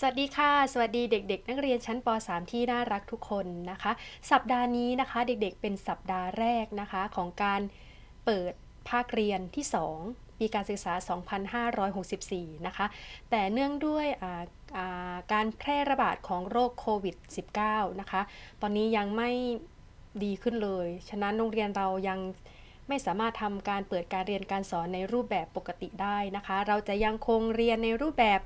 สวัสดีค่ะ สวัสดีเด็ก ๆ นักเรียนชั้นป .3 ที่น่ารักทุกคนนะคะ สัปดาห์นี้นะคะเด็กๆ เป็นสัปดาห์แรกนะคะของการเปิดภาคเรียนที่ 2 ปีการศึกษา 2564 นะคะ แต่เนื่องด้วยการแพร่ระบาดของโรคโควิด -19 นะคะ ตอนนี้ยังไม่ดีขึ้นเลย ฉะนั้นโรงเรียนเรายังไม่สามารถทำการเปิดการเรียนการสอนในรูปแบบปกติได้นะคะ เราจะยังคงเรียนในรูปแบบ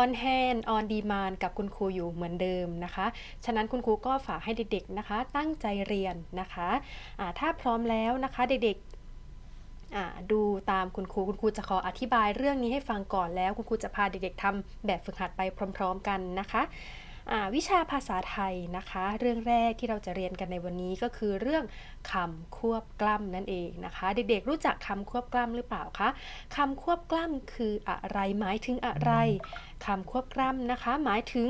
on hand on demand กับคุณครูอยู่เหมือนเดิมนะคะ ฉะนั้นคุณครูก็ฝากให้เด็กๆนะคะ ตั้งใจเรียนนะคะะถ้าพร้อมแล้วนะคะเด็กๆดูตามคุณครูคุณครูจะขออธิบายเรื่องนี้ให้ฟังก่อนแล้ว คุณครูจะพาเด็กๆทำแบบฝึกหัดไปพร้อม ๆ กันนะคะ วิชาภาษาไทยนะคะ เรื่องแรกที่เราจะเรียนกันในวันนี้ก็คือเรื่องคำควบกล้ำนั่นเองนะคะ เด็กๆรู้จักคำควบกล้ำหรือเปล่าคะคำควบกล้ำคืออะไรหมายถึงอะไรคำควบกล้ำนะคะ หมายถึง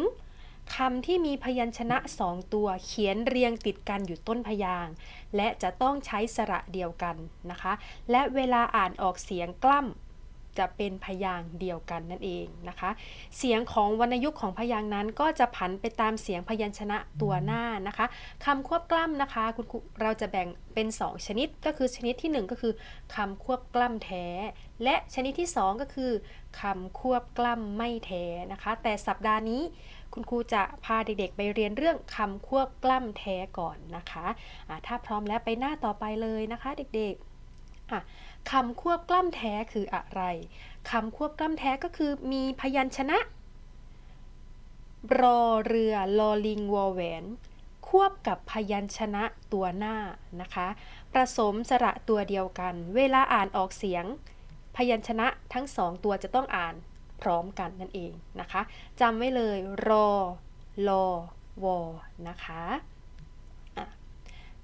คำที่มีพยัญชนะสองตัวเขียนเรียงติดกันอยู่ต้นพยาง และจะต้องใช้สระเดียวกันนะคะ และเวลาอ่านออกเสียงกล้ำ จะเป็นพยางค์เดียวกันนั่นเองนะคะ เสียงของวรรณยุกต์ของพยางค์นั้นก็จะผันไปตามเสียงพยัญชนะตัวหน้านะคะคำควบกล้ำนะคะคุณเราจะแบ่งเป็น 2 ชนิดก็คือชนิดที่ 1 ก็คือคำควบกล้ำแท้ และชนิดที่ 2 ก็คือคำควบกล้ำไม่แท้นะคะ แต่สัปดาห์นี้คุณครูจะพาเด็กๆไปเรียนเรื่องคำควบกล้ำแท้ก่อนนะคะะถ้าพร้อมแล้วไปหน้าต่อไปเลยนะคะ เด็กๆ คำควบกล้ำแท้คืออะไรคำควบกล้ำแท้ก็คือมีพยัญชนะ รอเรือลอลิงวอแหวน ควบกับพยัญชนะตัวหน้านะคะผสมสระตัวเดียวกัน เวลาอ่านออกเสียง พยัญชนะทั้งสองตัวจะต้องอ่านพร้อมกันนั่นเองนะคะจำไว้เลย รอลอวอนะคะ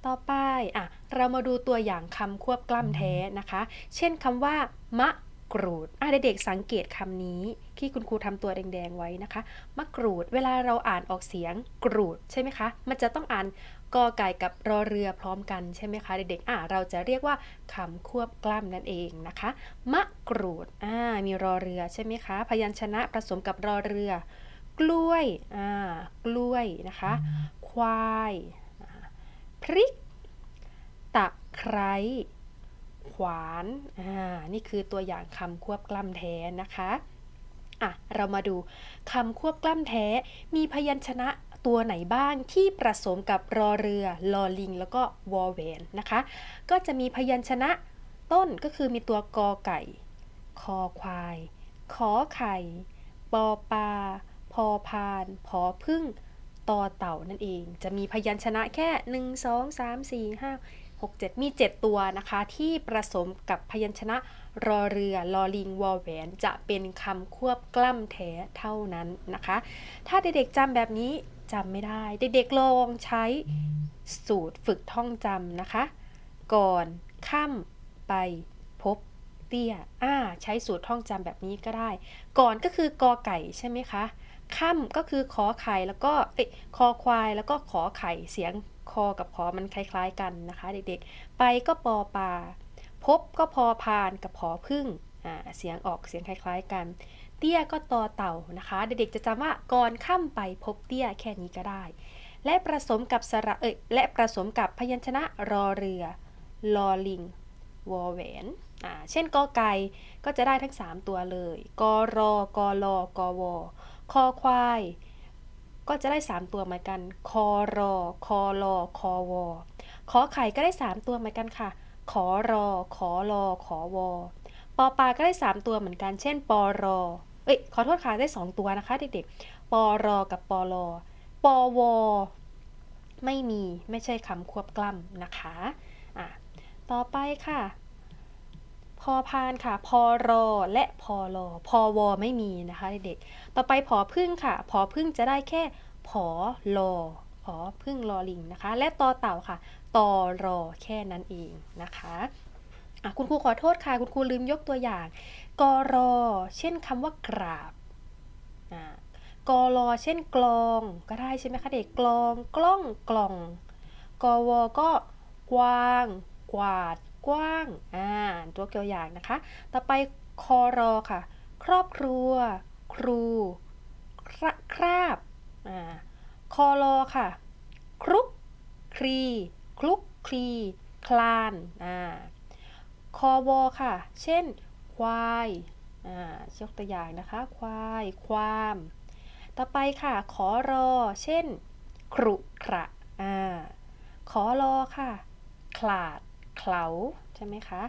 ต่อไปอะเรามาดูตัวอย่างคำควบกล้ำแท้นะคะ เช่นคำว่ามะกรูดอะเด็กๆสังเกตคำนี้ที่คุณครูทำตัวแดงๆไว้นะคะ มะกรูด เวลาเราอ่านออกเสียงกรูดใช่ไหมคะ มันจะต้องอ่านกอไก่กับรอเรือพร้อมกันใช่ไหมคะเด็กๆอะเราจะเรียกว่าคำควบกล้ำนั่นเองนะคะ มะกรูดอ่ามีรอเรือใช่ไหมคะ พยัญชนะผสมกับรอเรือ กล้วยอ่ากล้วยนะคะ ควาย พริก ตะไคร้ขวาน อ่า นี่คือตัวอย่างคำควบกล้ำแท้นะคะ อะ เรามาดูคำควบกล้ำแท้ มีพยัญชนะตัวไหนบ้างที่ผสมกับรอเรือ ลอลิง แล้วก็วอแหวนนะคะ ก็จะมีพยัญชนะต้นก็คือมีตัวกอไก่ คอควาย ขอไข่ ปอปลา พอพาน พอพึ่ง ต่อเต่านั่นเอง จะมีพยัญชนะแค่ 1 2 3 4 5 6 7 มี 7 ตัวนะคะ ที่ผสมกับพยัญชนะรอเรือลอลิงวอแหวน จะเป็นคำควบกล้ำแท้เท่านั้นนะคะ ถ้าเด็กๆจำแบบนี้จำไม่ได้ เด็กๆลองใช้สูตรฝึกท่องจำนะคะ ก่อนค่ำไปพบเตี้ยอ่าใช้สูตรท่องจำแบบนี้ก็ได้ ก่อนก็คือกอไก่ใช่ไหมคะ ค่ำก็คือขอไข่แล้วก็เอ้คอควายแล้วก็ขอไข่เสียงคอกับขอมันคล้ายๆกันนะคะ เด็กๆ ไปก็ปอปลาพบก็พอพานกับพอพึ่งอ่าเสียงออกเสียงคล้ายๆกัน เตี้ยก็ตอเต่านะคะ เด็กๆจะจำว่าก่อนค่ำไปพบเตี้ยแค่นี้ก็ได้ และผสมกับสระเอ้ยและผสมกับพยัญชนะรอเรือ ลอลิงวอแหวนอ่าเช่นกอไก่ก็จะได้ทั้ง 3 ตัวเลยกอรอกอลอกอวอ คอควาย ก็จะได้ 3 ตัวเหมือนกันคอรอคอรอคอวอขอไข่ก็ได้ 3 ตัวเหมือนกันค่ะขอรอขอรอขอวอปอปลาก็ได้ 3 ตัวเหมือนกัน เช่นปอรอเอ้ยขอโทษค่ะได้ 2 ตัวนะคะ เด็กๆปอรอกับปอรอปอวอไม่มีไม่ใช่คำควบกล้ำนะคะอะต่อไปค่ะ พอพานค่ะ พอรอและพอรอพอวอไม่มีนะคะเด็กๆต่อไปพอพึ่งค่ะพอพึ่งจะได้แค่พอรอพอพึ่งรอลิงนะคะ และตอเต่าค่ะตอรอแค่นั้นเองนะคะคุณครูขอโทษค่ะ คุณครูลืมยกตัวอย่างกอรอ เช่นคำว่ากราบกอรอ เช่นกลอง ก็ได้ใช่ไหมคะเด็กกลอง กล้อง กล่องกอวอก็กวาง กวาด กว้างอ่าตัวเกี่ยวอย่างนะคะ ต่อไปคอรอค่ะ ครอบครัว ครูคราคราบอ่าคอรอค่ะ ครุกคลีคลุกคลีคลานอ่าคอวอค่ะ เช่น ควายอ่ายกตัวอย่างนะคะ ควาย ความ ต่อไปค่ะ ขอรอ เช่น ครุขระอ่าขอรอค่ะ ขลาด เขาใช่ไหมคะ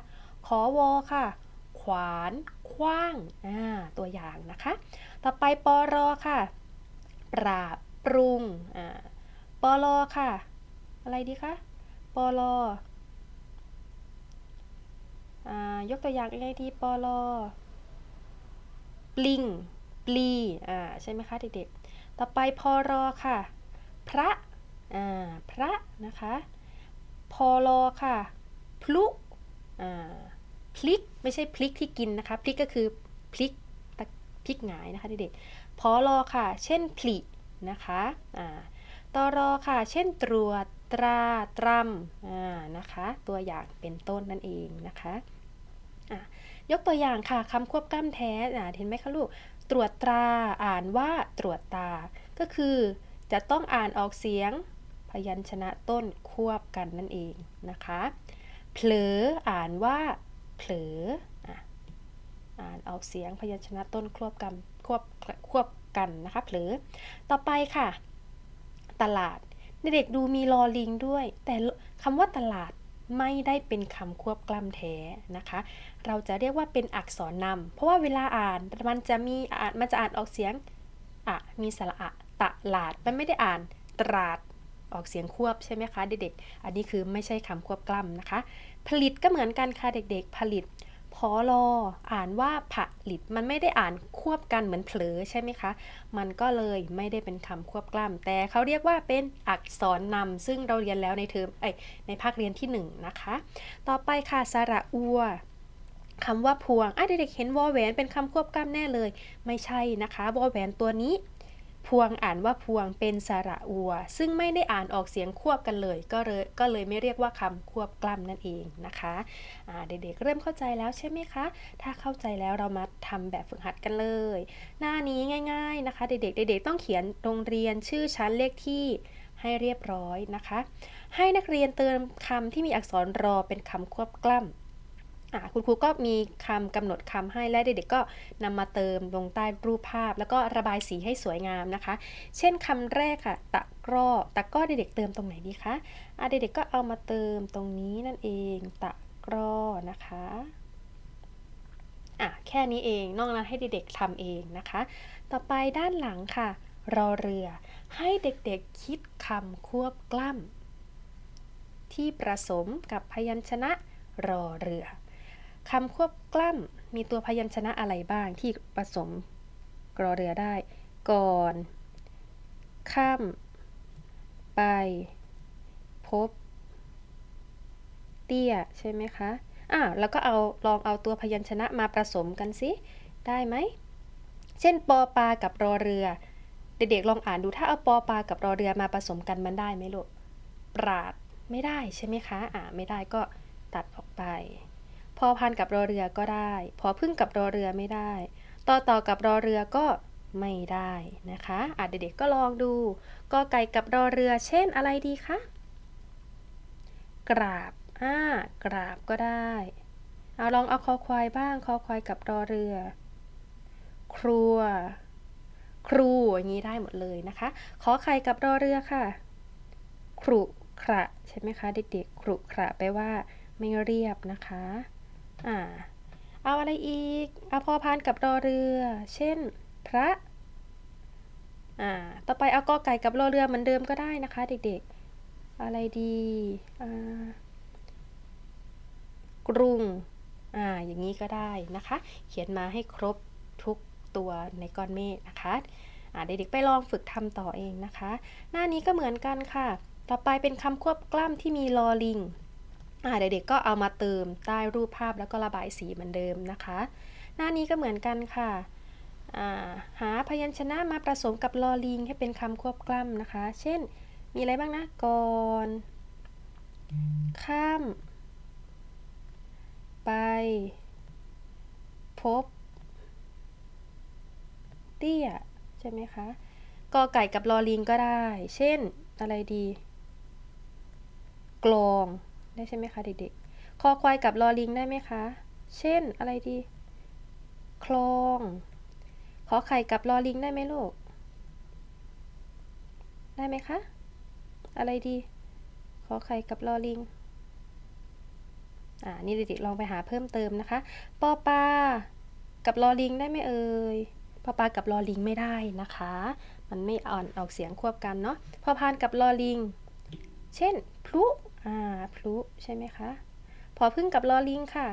ขอวอค่ะ ขวาน คว้างอ่าตัวอย่างนะคะ ต่อไปปอรอค่ะ ปราบปรุงอ่าปอลอค่ะ อะไรดีคะปอลอยกตัวอย่างยังไงดีปอลอปลิงปลีอ่าใช่ไหมคะเด็กๆ ต่อไปพอรอค่ะ พระอ่าพระนะคะ พอลอค่ะ ลุพลิกไม่ใช่พลิกที่กินนะคะพลิกก็คือพลิกพลิกหงายนะคะเด็กๆพอรอค่ะ เช่นผลินะคะอ่าตอรอค่ะ เช่นตรวจตราตรำนะคะ ตัวอย่างเป็นต้นนั่นเองนะคะะยกตัวอย่างค่ะคำควบกล้ำแท้เห็นไหมคะลูกตรวจตราอ่านว่าตรวจตา ก็คือจะต้องอ่านออกเสียงพยัญชนะต้นควบกันนั่นเองนะคะ เผลออ่านว่าเผลออ่านออกเสียงพยัญชนะต้นควบกันควบควบกันนะคะเผลอต่อไปค่ะ ตลาดเด็กดูมีลอลิงด้วย แต่คำว่าตลาดไม่ได้เป็นคำควบกล้ำแท้นะคะ เราจะเรียกว่าเป็นอักษรนำเพราะว่าเวลาอ่านมันจะมีอ่านมันจะอ่านออกเสียงอะมีสระอะตลาดมันไม่ได้อ่านตราด ออกเสียงควบใช่ไหมคะเด็กๆ อันนี้คือไม่ใช่คำควบกล้ำนะคะ ผลิตก็เหมือนกันค่ะเด็กๆ ผลิตพอลออ่านว่าผลิตมันไม่ได้อ่านควบกันเหมือนเผลอใช่ไหมคะ มันก็เลยไม่ได้เป็นคำควบกล้ำแต่เขาเรียกว่าเป็นอักษรนำซึ่งเราเรียนแล้วในเทอมเอ้ยในภาคเรียนที่ 1นนะคะ ต่อไปค่ะสระอัวคำว่าพวงอะเด็กๆเห็นวอแหวนเป็นคำควบกล้ำแน่เลย ไม่ใช่นะคะวอแหวนตัวนี้ พวงอ่านว่าพวงเป็นสระอัว ซึ่งไม่ได้อ่านออกเสียงควบกันเลย ก็เลยก็เลยไม่เรียกว่าคำควบกล้ำนั่นเองนะคะเด็กๆเริ่มเข้าใจแล้วใช่ไหมคะ ถ้าเข้าใจแล้วเรามาทำแบบฝึกหัดกันเลย หน้านี้ง่าย ๆนะคะ เด็กๆเด็กๆต้องเขียนโรงเรียนชื่อชั้นเลขที่ให้เรียบร้อยนะคะ ให้นักเรียนเติมคำที่มีอักษรรอเป็นคำควบกล้ำ คุณครูก็มีคำกำหนดคำให้และเด็กๆก็นำมาเติมลงใต้รูปภาพ แล้วก็ระบายสีให้สวยงามนะคะ เช่นคำแรกค่ะ ตะกร้อตะกร้อเด็กๆเติมตรงไหนดีคะอะเด็กๆก็เอามาเติมตรงนี้นั่นเอง ตะกร้อนะคะอะแค่นี้เองนอกนั้นให้เด็กๆทำเองนะคะ ต่อไปด้านหลังค่ะ รอเรือให้เด็กๆคิดคำควบกล้ำที่ผสมกับพยัญชนะรอเรือ คำควบกล้ำมีตัวพยัญชนะอะไรบ้างที่ผสมกรอเรือได้ ก่อน ข้ามไป พบ เตี้ย ใช่ไหมคะอ่าแล้วก็เอาลองเอาตัวพยัญชนะมาผสมกันสิ ได้ไหม เช่นปอปลากับรอเรือ เด็กๆลองอ่านดูถ้าเอาปอปลากับรอเรือมาผสมกันมันได้ไหมลูกปราดไม่ได้ใช่ไหมคะ อ่าไม่ได้ก็ตัดออกไป พอพันกับรอเรือก็ได้ พอพึ่งกับรอเรือไม่ได้ ต่อต่อกับรอเรือก็ไม่ได้นะคะ อาจเด็กๆก็ลองดูก็ไก่กับรอเรือ เช่นอะไรดีคะ กราบ อ่า กราบก็ได้ เอาลองเอาคอควายบ้าง คอควายกับรอเรือ ครัว ครูอย่างนี้ได้หมดเลยนะคะ ขอไข่กับรอเรือค่ะ ครุขระใช่ไหมคะ เด็กๆ ครุขระแปลว่าไม่เรียบนะคะ อ่า เอาอะไรอีก เอาพอพานกับรอเรือ เช่น พระ อ่า ต่อไปเอากอไก่กับรอเรือเหมือนเดิมก็ได้นะคะ เด็กๆ อะไรดี อ่า กรุง อ่า อย่างนี้ก็ได้นะคะ เขียนมาให้ครบทุกตัวในก้อนเมฆนะคะเด็กๆไปลองฝึกทำต่อเองนะคะ หน้านี้ก็เหมือนกันค่ะ ต่อไปเป็นคำควบกล้ำที่มีลอลิง เด็กๆก็เอามาเติมใต้รูปภาพแล้วก็ระบายสีเหมือนเดิมนะคะ หน้านี้ก็เหมือนกันค่ะหาพยัญชนะมาผสมกับลอลิงให้เป็นคำควบกล้ำนะคะ เช่น มีอะไรบ้างนะก่อนข้าม ไป พบ เตี้ย ใช่ไหมคะกอไก่กับลอลิงก็ได้ เช่น อะไรดี กลอง ได้ใช่ไหมคะเด็กๆ คอควายกับลอลิงได้ไหมคะ เช่นอะไรดี คลอง ขอไข่กับลอลิงได้ไหมลูก ได้ไหมคะ อะไรดี ขอไข่กับลอลิง อ่า นี่เด็กๆลองไปหาเพิ่มเติมนะคะ ปอปลากับลอลิงได้ไหมเอ่ยปอปลากับลอลิงไม่ได้นะคะ มันไม่อ่อนออกเสียงควบกันเนาะ พอพานกับลอลิง เช่น พลุ อ่าพลุใช่ไหมคะ พอพึ่งกับลอลิงค่ะ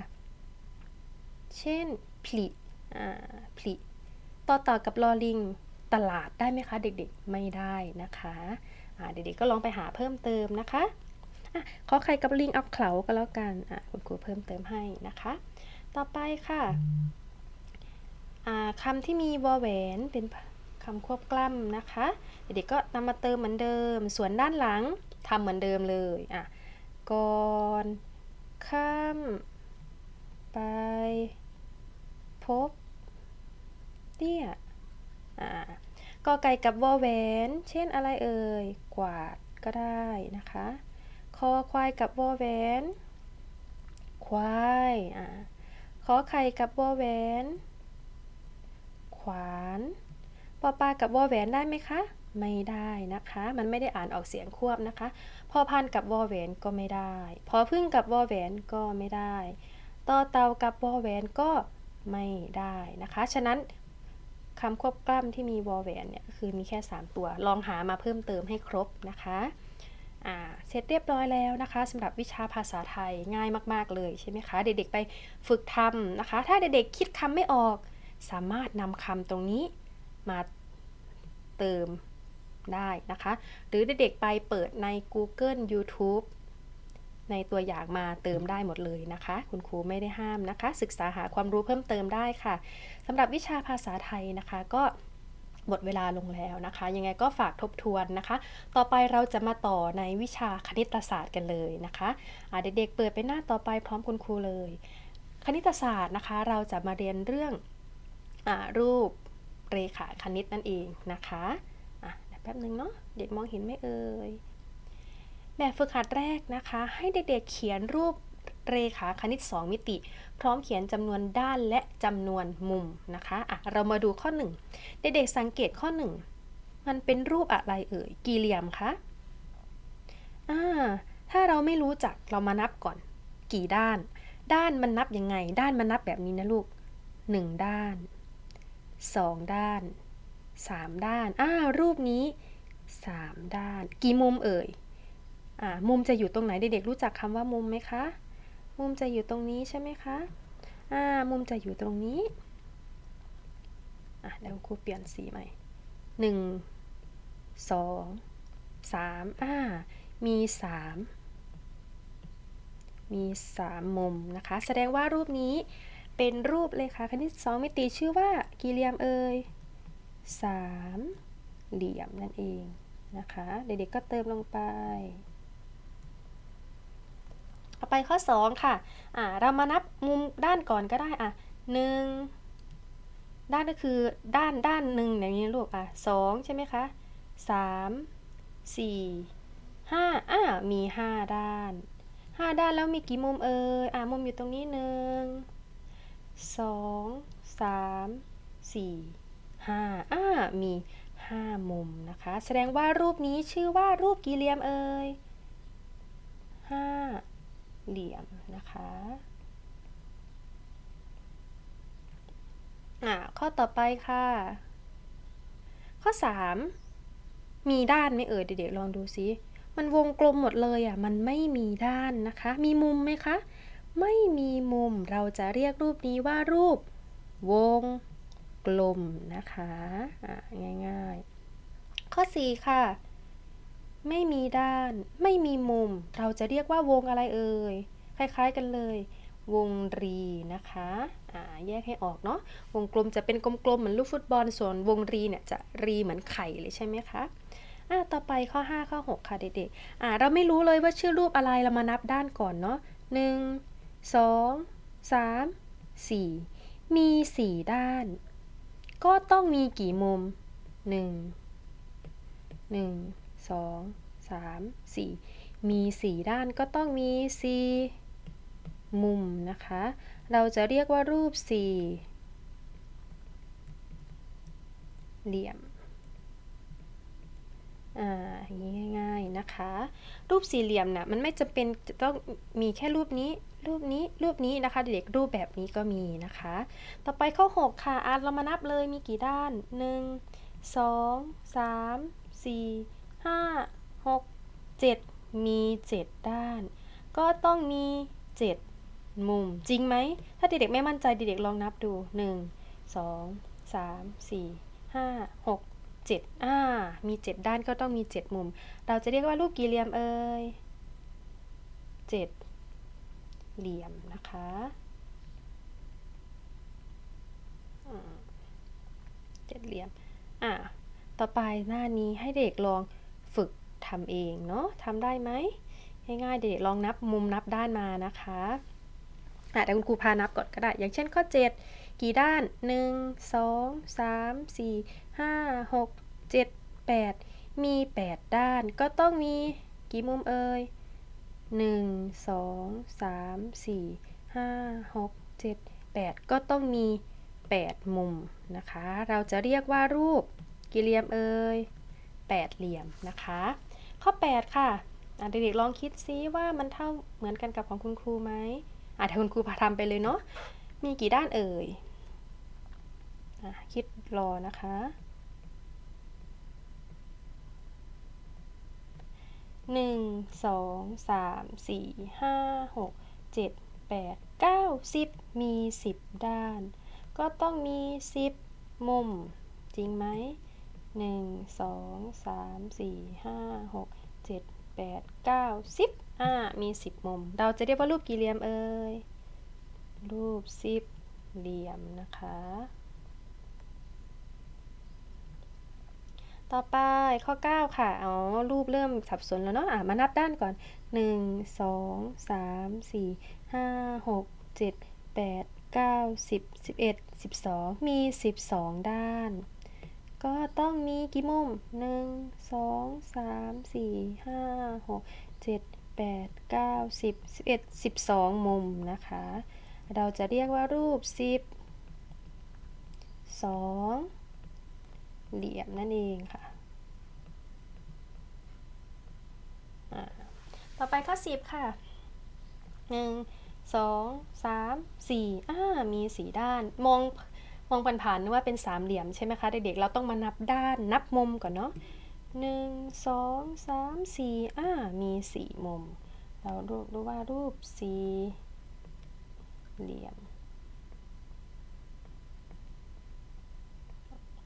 เช่นผลิอ่าผลิต่อต่อกับลอลิงตลาดได้ไหมคะ เด็กๆไม่ได้นะคะอ่าเด็กๆก็ลองไปหาเพิ่มเติมนะคะอะขอไข่กับลิงเอาเขาก็แล้วกันอะคุณครูเพิ่มเติมให้นะคะ ต่อไปค่ะอ่าคำที่มีวอแหวนเป็นคำควบกล้ำนะคะ เด็กๆก็นำมาเติมเหมือนเดิม ส่วนด้านหลังทำเหมือนเดิมเลยอะ ก่อนข้ามไป พบ เตี้ยอ่ากอไก่กับวอแหวน เช่นอะไรเอ่ย กวาดก็ได้นะคะ คอควายกับวอแหวน ควายอ่าขอไข่กับวอแหวน ขวาน ปอปลากับวอแหวนได้ไหมคะ ไม่ได้นะคะ มันไม่ได้อ่านออกเสียงควบนะคะ พอพันกับวอแหวนก็ไม่ได้ พอพึ่งกับวอแหวนก็ไม่ได้ต่อเตากับวอแหวนก็ไม่ได้นะคะ ฉะนั้นคำควบกล้ำที่มีวอแหวนเนี่ยคือมีแค่ 3 ตัว ลองหามาเพิ่มเติมให้ครบนะคะเสร็จเรียบร้อยแล้วนะคะสำหรับวิชาภาษาไทยง่ายมากๆเลยใช่ไหมคะ เด็กๆไปฝึกทำนะคะ ถ้าเด็กๆคิดคำไม่ออก สามารถนำคำตรงนี้มาเติม ได้นะคะ หรือเด็กๆไปเปิดใน Google YouTube ในตัวอย่างมาเติมได้หมดเลยนะคะ คุณครูไม่ได้ห้ามนะคะ ศึกษาหาความรู้เพิ่มเติมได้ค่ะสำหรับวิชาภาษาไทยนะคะก็หมดเวลาลงแล้วนะคะ ยังไงก็ฝากทบทวนนะคะ ต่อไปเราจะมาต่อในวิชาคณิตศาสตร์กันเลยนะคะะเด็กๆเปิดไปหน้าต่อไปพร้อมคุณครูเลย คณิตศาสตร์นะคะ เราจะมาเรียนเรื่องอรูปเรขาคณิตนั่นเองนะคะ ป๊บหนึ่งเนาะเด็กมองเห็นไหมเอ่ยแบบฝึกหัดแรกนะคะ ให้เด็กๆเขียนรูปเรขาคณิต 2 มิติ พร้อมเขียนจำนวนด้านและจำนวนมุมนะคะอะเรามาดูข้อ 1 เด็กๆสังเกตข้อ 1 มันเป็นรูปอะไรเอ่ยกี่เหลี่ยมคะอ่าถ้าเราไม่รู้จักเรามานับก่อน กี่ด้าน ด้านมันนับยังไง ด้านมันนับแบบนี้นะลูก 1 ด้าน 2 ด้าน 3 ด้านอ่ารูปนี้ 3 ด้าน กี่มุมเอ่ยอ่ามุมจะอยู่ตรงไหนเด็กๆรู้จักคำว่ามุมไหมคะ มุมจะอยู่ตรงนี้ใช่ไหมคะอ่ามุมจะอยู่ตรงนี้อะเดี๋ยวครูเปลี่ยนสีใหม่หนึ่งสองสามอ่ามีสามมีสามมุมนะคะ แสดงว่ารูปนี้เป็นรูปเลยค่ะคณิตสองมิติชื่อว่ากี่เหลี่ยมเอ่ย สามเหลี่ยมนั่นเองนะคะ เด็กๆก็เติมลงไปต่อไปข้อ 2 ค่ะอ่าเรามานับมุมด้านก่อนก็ได้อะหนึ่งด้านก็คือด้านด้านหนึ่งอย่างนี้ลูกอะสองใช่ไหมคะสามสี่ห้าอ่ามีห้าด้านห้าด้านแล้วมีกี่มุมเอ่ยอ่ามุมอยู่ตรงนี้หนึ่งสองสามสี่ ห้าอ่ามีห้ามุมนะคะ แสดงว่ารูปนี้ชื่อว่ารูปกี่เหลี่ยมเอ่ยห้าเหลี่ยมนะคะอ่าข้อต่อไปค่ะ ข้อ 3 มีด้านไหมเอ่ยเด็กๆลองดูซิมันวงกลมหมดเลยอะ มันไม่มีด้านนะคะ มีมุมไหมคะ ไม่มีมุม เราจะเรียกรูปนี้ว่ารูป วง กลมนะคะอ่าง่ายๆ ข้อ 4 ค่ะ ไม่มีด้าน ไม่มีมุม เราจะเรียกว่าวงอะไรเอ่ย คล้ายๆกันเลย วงรีนะคะแยกให้ออกเนาะ วงกลมจะเป็นกลมๆ เหมือนลูกฟุตบอล ส่วนวงรีเนี่ยจะรีเหมือนไข่เลยใช่ไหมคะอ่าต่อไปข้อ 5 ข้อ 6 ค่ะเด็กๆอ่าเราไม่รู้เลยว่าชื่อรูปอะไร เรามานับด้านก่อนเนาะหนึ่งสองสามสี่มีสี่ด้าน ก็ต้องมีกี่มุมหนึ่งหนึ่งสองสามสี่มีสี่ด้านก็ต้องมีสี่มุมนะคะ เราจะเรียกว่ารูปสี่เหลี่ยมอ่าอย่างนี้ง่ายๆนะคะ รูปสี่เหลี่ยมนะ่ะมันไม่จำเป็นจะต้องมีแค่รูปนี้ รูปนี้รูปนี้นะคะเด็กรูปแบบนี้ก็มีนะคะ ต่อไปข้อ 6 ค่ะอ่านเรามานับเลยมีกี่ด้าน 1 2 3 4 5 6 7 มี 7 ด้าน ก็ต้องมี 7 มุมจริงไหม ถ้าเด็กๆไม่มั่นใจเด็กๆลองนับดู 1 2 3 4 5 6 7อ่ามี 7 ด้านก็ต้องมี 7 มุม เราจะเรียกว่ารูปกี่เหลี่ยมเอ่ย7 เหลี่ยมนะคะเจ็ดเหลี่ยม อ่าต่อไปหน้านี้ให้เด็กลองฝึกทำเองเนาะทำได้ไหม ง่ายๆ เด็กลองนับมุมนับด้านมานะคะอะแต่คุณครูพานับก่อนก็ได้ อย่างเช่นข้อ 7 กี่ด้าน 1 2 3 4 5 6 7 8 มี 8 ด้าน ก็ต้องมีกี่มุมเอ่ย 1 2 3 4 5 6 7 8ก็ต้องมี 8 มุมนะคะ เราจะเรียกว่ารูปกี่เหลี่ยมเอ่ย8เหลี่ยมนะคะ ข้อ 8 ค่ะเด็กๆลองคิดซิว่ามันเท่าเหมือนกันกับของคุณครูไหมอะถ้าคุณครูพาทำไปเลยเนาะมีกี่ด้านเอ่ยอคิดรอนะคะ หนึ่งสองสามสี่ห้าหกเจ็ดแปดเก้าสิบมีสิบด้าน ก็ต้องมีสิบมุม จริงไหมหนึ่งสองสามสี่ห้าหกเจ็ดแปดเก้าสิบอ่ามีสิบมุม เราจะเรียกว่ารูปกี่เหลี่ยมเอ่ยรูปสิบเหลี่ยมนะคะ ต่อไปข้อ 9 ค่ะ อ๋อ รูปเริ่มสับสนแล้วเนาะ อะ มานับด้านก่อน 1 2 3 4 5 6 7 8 9 10 11 12 มี 12 ด้าน ก็ต้องมีกี่มุม 1 2 3 4 5 6 7 8 9 10 11 12 มุมนะคะ เราจะเรียกว่ารูป 10 2 เหลี่ยมนั่นเองค่ะ ต่อไปข้อ10ค่ะ1 2 3 4อ่ามีสี่ด้าน มองมองผ่านๆนึกว่าเป็นสามเหลี่ยมใช่ไหมคะเด็กๆ เราต้องมานับด้านนับมุมก่อนเนาะหนึ่งสองสามสี่อ่ามีสี่มุม เราดูดูว่ารูปสี่เหลี่ยม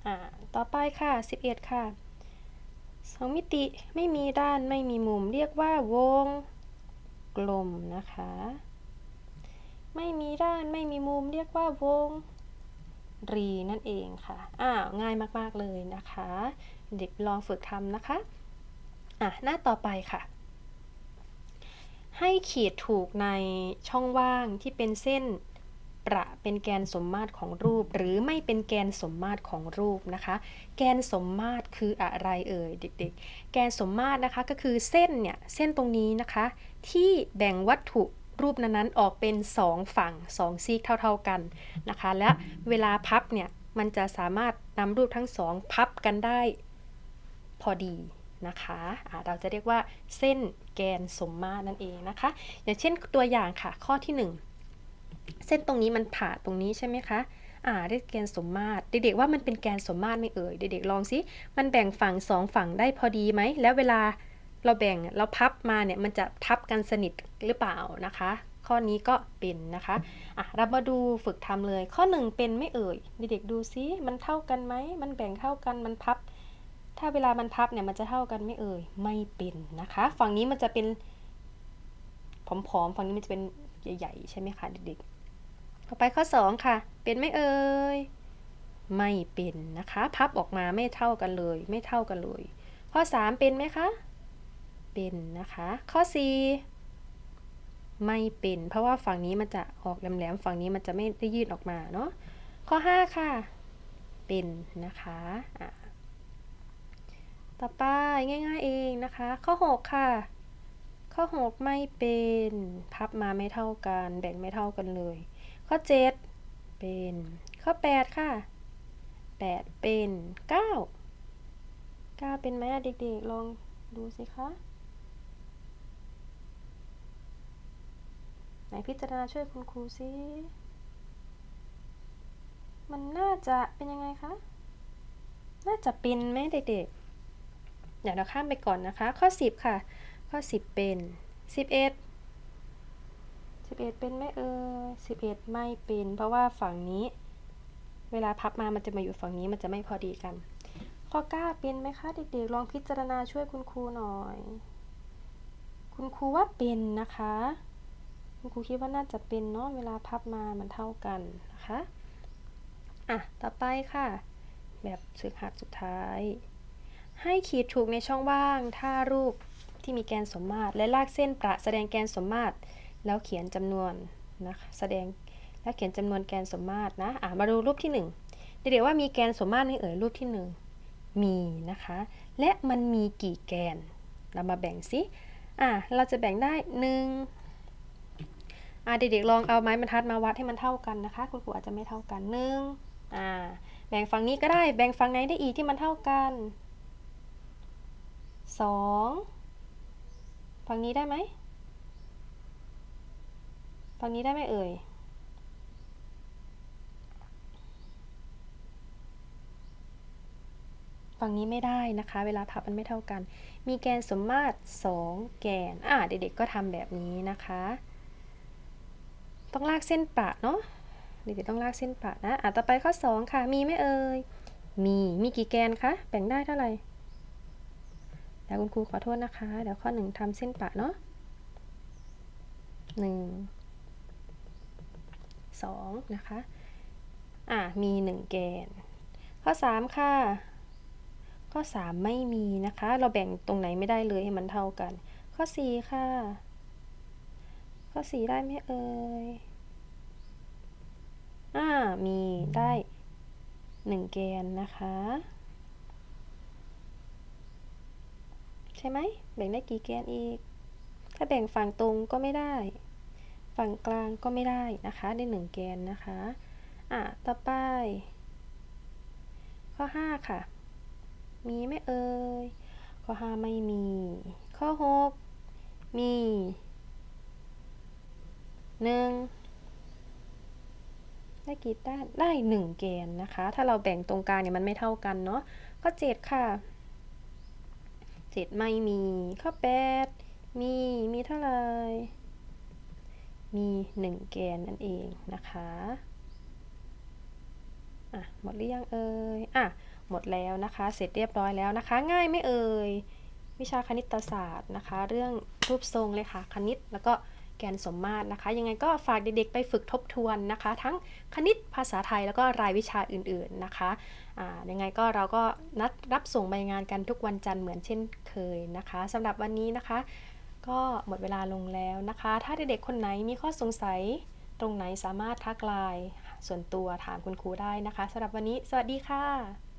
อ่าต่อไปค่ะ 11 ค่ะสองมิติไม่มีด้านไม่มีมุม เรียกว่าวงกลมนะคะ ไม่มีด้านไม่มีมุม เรียกว่าวงรีนั่นเองค่ะอ้าวง่ายมากๆเลยนะคะ เด็กลองฝึกทำนะคะอะหน้าต่อไปค่ะ ให้ขีดถูกในช่องว่างที่เป็นเส้น ประเป็นแกนสมมาตรของรูป หรือไม่เป็นแกนสมมาตรของรูปนะคะ แกนสมมาตรคืออะไรเอ่ยเด็กๆ แกนสมมาตรนะคะก็คือเส้นเนี่ยเส้นตรงนี้นะคะ ที่แบ่งวัตถุรูปนั้นๆออกเป็น 2 ฝั่ง 2 ซีกเท่าๆกันนะคะ และเวลาพับเนี่ยมันจะสามารถนำรูปทั้งสองพับกันได้พอดีนะคะะเราจะเรียกว่าเส้นแกนสมมาตรนั่นเองนะคะ อย่างเช่นตัวอย่างค่ะข้อที่ 1 เส้นตรงนี้มันผ่าตรงนี้ใช่ไหมคะอ่าได้แกนสมมาตร เด็กๆว่ามันเป็นแกนสมมาตรไม่เอ่ย เด็กๆลองสิ มันแบ่งฝั่งสองฝั่งได้พอดีไหม แล้วเวลาเราแบ่งเราพับมาเนี่ยมันจะทับกันสนิทหรือเปล่านะคะ ข้อนี้ก็เป็นนะคะอะเรามาดูฝึกทำเลย ข้อ 1 เป็นไม่เอ่ย เด็กๆดูซิมันเท่ากันไหม มันแบ่งเท่ากัน มันพับ ถ้าเวลามันพับเนี่ยมันจะเท่ากันไม่เอ่ย ไม่เป็นนะคะ ฝั่งนี้มันจะเป็นผอมๆ ฝั่งนี้มันจะเป็นใหญ่ๆ ใช่ไหมคะเด็กๆ ต่อไปข้อ 2 ค่ะ เป็นไม่เอ่ย ไม่เป็นนะคะ พับออกมาไม่เท่ากันเลย ไม่เท่ากันเลย ข้อ 3 เป็นไหมคะ เป็นนะคะ ข้อ 4 ไม่เป็น เพราะว่าฝั่งนี้มันจะออกแหลมๆ ฝั่งนี้มันจะไม่ได้ยืดออกมาเนาะ ข้อ 5 ค่ะ เป็นนะคะะต่อไปง่าย ๆเองนะคะ ข้อ 6 ค่ะข้อ 6 ไม่เป็น พับมาไม่เท่ากัน แบ่งไม่เท่ากันเลย ข้อ 7 เป็น ข้อ 8 ค่ะ 8 เป็น 9 9 เป็นไหมเด็กๆ ลองดูสิคะ ไหนพิจารณาช่วยคุณครูสิ มันน่าจะเป็นยังไงคะ น่าจะเป็นไหมเด็กๆเดี๋ยวเราข้ามไปก่อนนะคะ ข้อ 10 ค่ะ ข้อ 10 เป็น 11 11เป็นไหมเอ่ย11ไม่เป็น เพราะว่าฝั่งนี้ เวลาพับมามันจะมาอยู่ฝั่งนี้มันจะไม่พอดีกัน ข้อ9เป็นไหมคะ เด็กๆ ลองพิจารณาช่วยคุณครูหน่อย คุณครูว่าเป็นนะคะ คุณครูคิดว่าน่าจะเป็นเนาะเวลาพับมามันเท่ากันนะคะอะต่อไปค่ะ แบบฝึกหัดสุดท้าย ให้ขีดถูกในช่องว่าง ถ้ารูปที่มีแกนสมมาตรและลากเส้นประแสดงแกนสมมาตร แล้วเขียนจำนวนนะคะแสดงแล้วเขียนจำนวนแกนสมมาตรนะอะมาดูรูปที่ 1 เดี๋ยวว่ามีแกนสมมาตรไหมเอ่ยรูปที่ 1 มีนะคะ และมันมีกี่แกน เรามาแบ่งสิอะเราจะแบ่งได้1อะเด็กๆลองเอาไม้บรรทัดมาวัดให้มันเท่ากันนะคะ คุณครูอาจจะไม่เท่ากันหนึ่งอ่าแบ่งฝั่งนี้ก็ได้แบ่งฝั่งไหนได้อีกที่มันเท่ากันสองฝั่งนี้ได้ไหม ฝั่งนี้ได้ไหมเอ่ย ฝั่งนี้ไม่ได้นะคะ เวลาพับมันไม่เท่ากัน มีแกนสมมาตร 2 แกน อ่าเด็กๆก็ทำแบบนี้นะคะ ต้องลากเส้นปะเนาะ เด็กๆต้องลากเส้นปะนะ อะต่อไปข้อ 2 ค่ะ มีไหมเอ่ย มี มีกี่แกนคะ แบ่งได้เท่าไหร่เดี๋ยวคุณครูขอโทษนะคะ เดี๋ยวข้อ 1ทำเส้นปะเนาะ1 2นะคะอะมี 1 แกน ข้อ 3 ค่ะ ข้อ 3 ไม่มีนะคะ เราแบ่งตรงไหนไม่ได้เลยให้มันเท่ากัน ข้อ 4 ค่ะ ข้อ 4 ได้ไหมเอ่ยอ่ามีได้ 1 แกนนะคะใช่ไหมแบ่งได้กี่แกนอีก ถ้าแบ่งฝั่งตรงก็ไม่ได้ ฝั่งกลางก็ไม่ได้นะคะ ได้ 1 แกนนะคะ อะ ต่อไป ข้อ 5 ค่ะ มีไหมเอ่ย ข้อ 5 ไม่มี ข้อ 6 มี 1 ได้กี่ด้าน ได้ 1 แกนนะคะ ถ้าเราแบ่งตรงกลางเนี่ยมันไม่เท่ากันเนาะ ข้อ 7 ค่ะ 7 ไม่มี ข้อ 8 มี มีเท่าไหร่ มี 1 แกนนั่นเองนะคะอะหมดหรือยังเอ่ยอะหมดแล้วนะคะ เสร็จเรียบร้อยแล้วนะคะ ง่ายไม่เอ่ยวิชาคณิตศาสตร์นะคะ เรื่องรูปทรงเลยค่ะคณิตแล้วก็แกนสมมาตรนะคะ ยังไงก็ฝากเด็กๆไปฝึกทบทวนนะคะ ทั้งคณิตภาษาไทยแล้วก็รายวิชาอื่นๆนะคะยังไงก็เราก็นัดรับส่งใบงานกันทุกวันจันทร์เหมือนเช่นเคยนะคะสำหรับวันนี้นะคะ ก็หมดเวลาลงแล้วนะคะ ถ้าเด็กๆคนไหนมีข้อสงสัยตรงไหนสามารถทักไลน์ส่วนตัวถามคุณครูได้นะคะสำหรับวันนี้ สวัสดีค่ะ